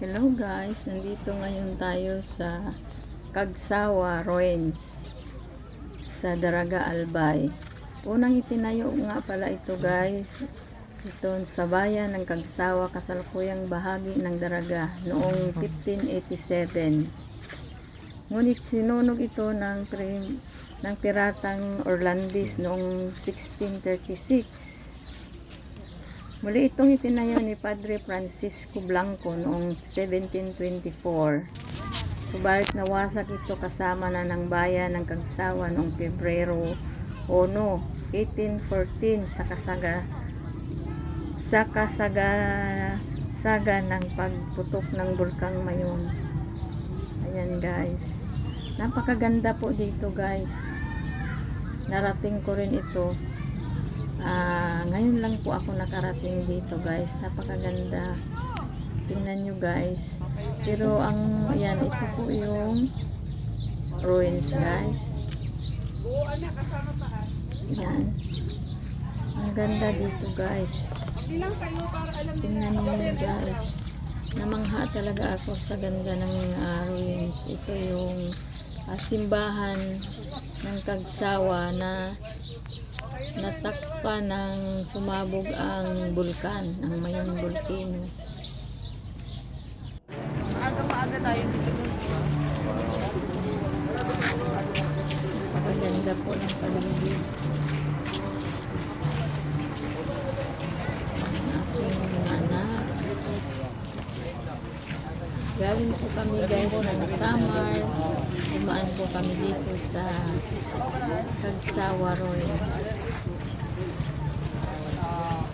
Hello guys, nandito ngayon tayo sa Kagsawa Ruins sa Daraga Albay. Unang itinayo nga pala ito guys, ito sa bayan ng Kagsawa, kasalukuyang bahagi ng Daraga noong 1587. Ngunit sinunog ito ng, ng piratang Orlandis noong 1636. Muli itong itinayo ni Padre Francisco Blanco noong 1724. Subalit nawasak ito kasama na ng bayan ng Kagsawa noong Pebrero 1, 1814 sa kasaga sa kasaga saga ng pagputok ng bulkang Mayon. Ayan guys. Napakaganda po dito guys. Narating ko rin ito Ah, ngayon lang po ako nakarating dito guys. Napakaganda. Tingnan nyo guys. Pero ang yan ito po yung ruins guys. Yan. Ang ganda dito guys. Tingnan nyo guys. Namangha talaga ako sa ganda ng ah, ruins. Ito yung ah, simbahan ng Kagsawa na natakpan ng sumabog ang bulkan, ang mayong bulkino. Maaga-maaga tayo dito. Napakaganda po ng paligid. Galing po kami guys ng summer. Dumaan po kami dito sa Kagsawa Ruins.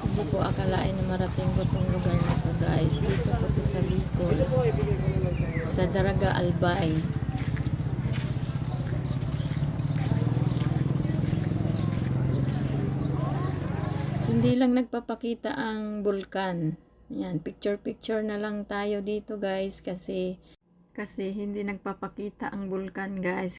Hindi ko akalain na marating ko itong lugar na to guys. Dito po to sa Bicol. Sa Daraga Albay. Hindi lang nagpapakita ang bulkan. Yan, picture-picture na lang tayo dito guys kasi kasi hindi nagpapakita ang bulkan guys.